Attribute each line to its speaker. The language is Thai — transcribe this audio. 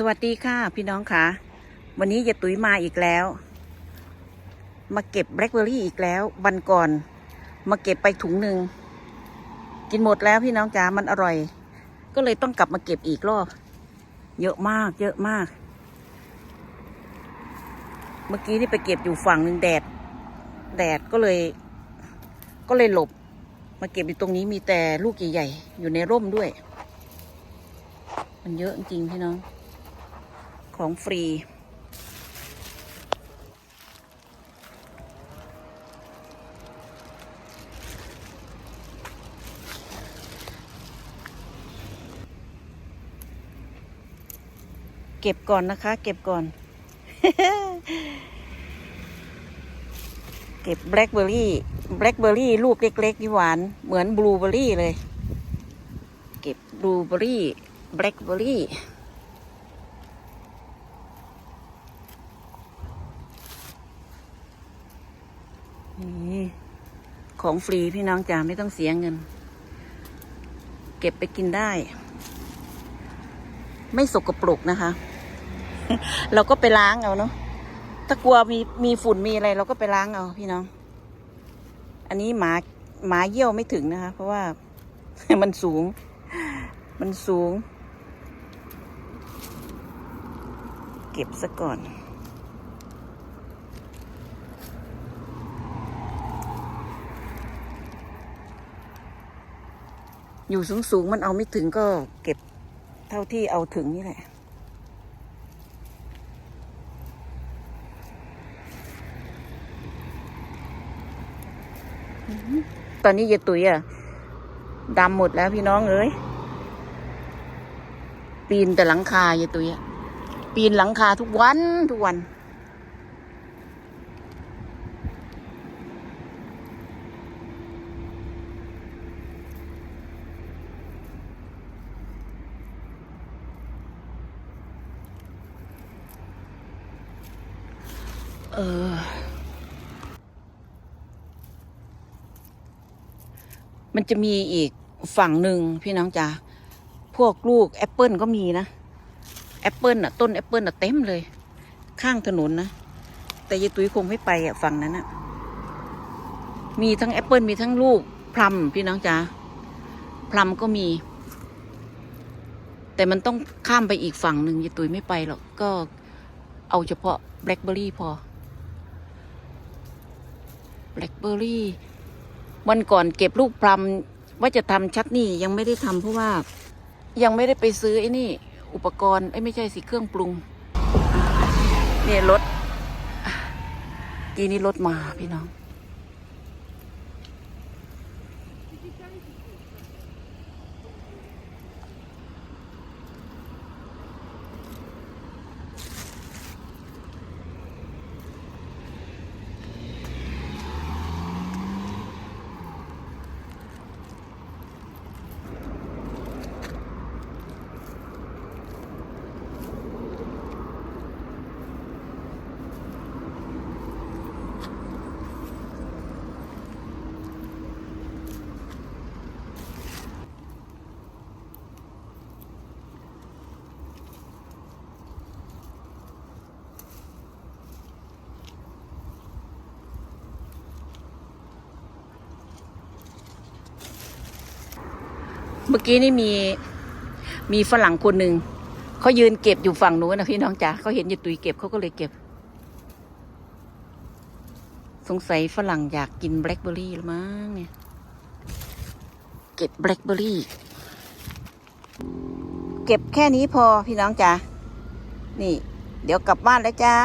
Speaker 1: สวัสดีค่ะพี่น้องค่ะ วันนี้ยายตุ๋ยมาอีกแล้ว มาเก็บแบล็คเบอร์รี่อีกแล้ววันก่อน มาเก็บไปถุงหนึ่งกินหมดแล้วพี่น้องจ๋ามันอร่อย ก็เลยต้องกลับมาเก็บอีกรอบเยอะมากเยอะมาก เมื่อกี้นี่ไปเก็บอยู่ฝั่งหนึ่งแดด แดดก็เลย ก็เลยหลบ มาเก็บอยู่ตรงนี้มีแต่ลูกใหญ่ๆอยู่ในร่มด้วย มันเยอะจริงพี่น้อง ของฟรี เก็บก่อนนะคะ เก็บก่อน เก็บแบล็คเบอร์รี่แบล็คเบอร์รี่ลูกเล็กๆนี่หวาน เหมือนบลูเบอร์รี่เลย เก็บบลูเบอร์รี่แบล็คเบอร์รี่ นี่ของฟรีพี่น้องจ๋าไม่ต้องเสียเงิน เก็บไปกินได้ ไม่สกปรกนะคะ เราก็ไปล้างเอาเนาะถ้ากลัวมีมีฝุ่นมีอะไร เราก็ไปล้างเอาพี่น้อง อันนี้หมาหมาเยี่ยวไม่ถึงนะคะ เพราะว่ามันสูง มันสูง เก็บซะก่อน อยู่สูงสูงๆมันเอาไม่ถึงก็เก็บเท่าที่เอาถึงนี่แหละ ตอนนี้ยายตุ๋ยอะดำหมดแล้วพี่น้องเอ้ยปีนแต่หลังคายายตุ๋ยอะปีนหลังคาทุกวันทุกวัน เออ มันจะมีอีกฝั่งหนึ่งพี่น้องจ๋าพวกลูกแอปเปิลก็มีนะแอปเปิลอะ ต้นแอปเปิลอะเต็มเลย ข้างถนนนะ แต่ยายตุ้ยคงไม่ไปอะฝั่งนั้นอะ มีทั้งแอปเปิลมีทั้งลูกพลัมพี่น้องจ๋าพลัมก็มี แต่มันต้องข้ามไปอีกฝั่งหนึ่งยายตุ้ยไม่ไปหรอกก็เอาเฉพาะแบล็คเบอร์รี่พอ แบล็คเบอร์รี่วันก่อนเก็บลูกพลัมว่าจะทำชัดนี่ยังไม่ได้ทำเพราะว่ายังไม่ได้ไปซื้อไอ้นี่ อุปกรณ์ไอ้ไม่ใช่สิเครื่องปรุง เนี่ยรถกีนี้รถมาพี่น้อง เมื่อกี้นี่มีมีฝรั่งคนหนึ่งเขายืนเก็บอยู่ฝั่งนู้นนะพี่น้องจ๋าเขาเห็นยายตุยเก็บเขาก็เลยเก็บ สงสัยฝรั่งอยากกินแบล็คเบอร์รี่หรือมั้งเนี่ย เก็บแบล็คเบอร์รี่ เก็บแค่นี้พอพี่น้องจ๋านี่ เดี๋ยวกลับบ้านแล้วจ้า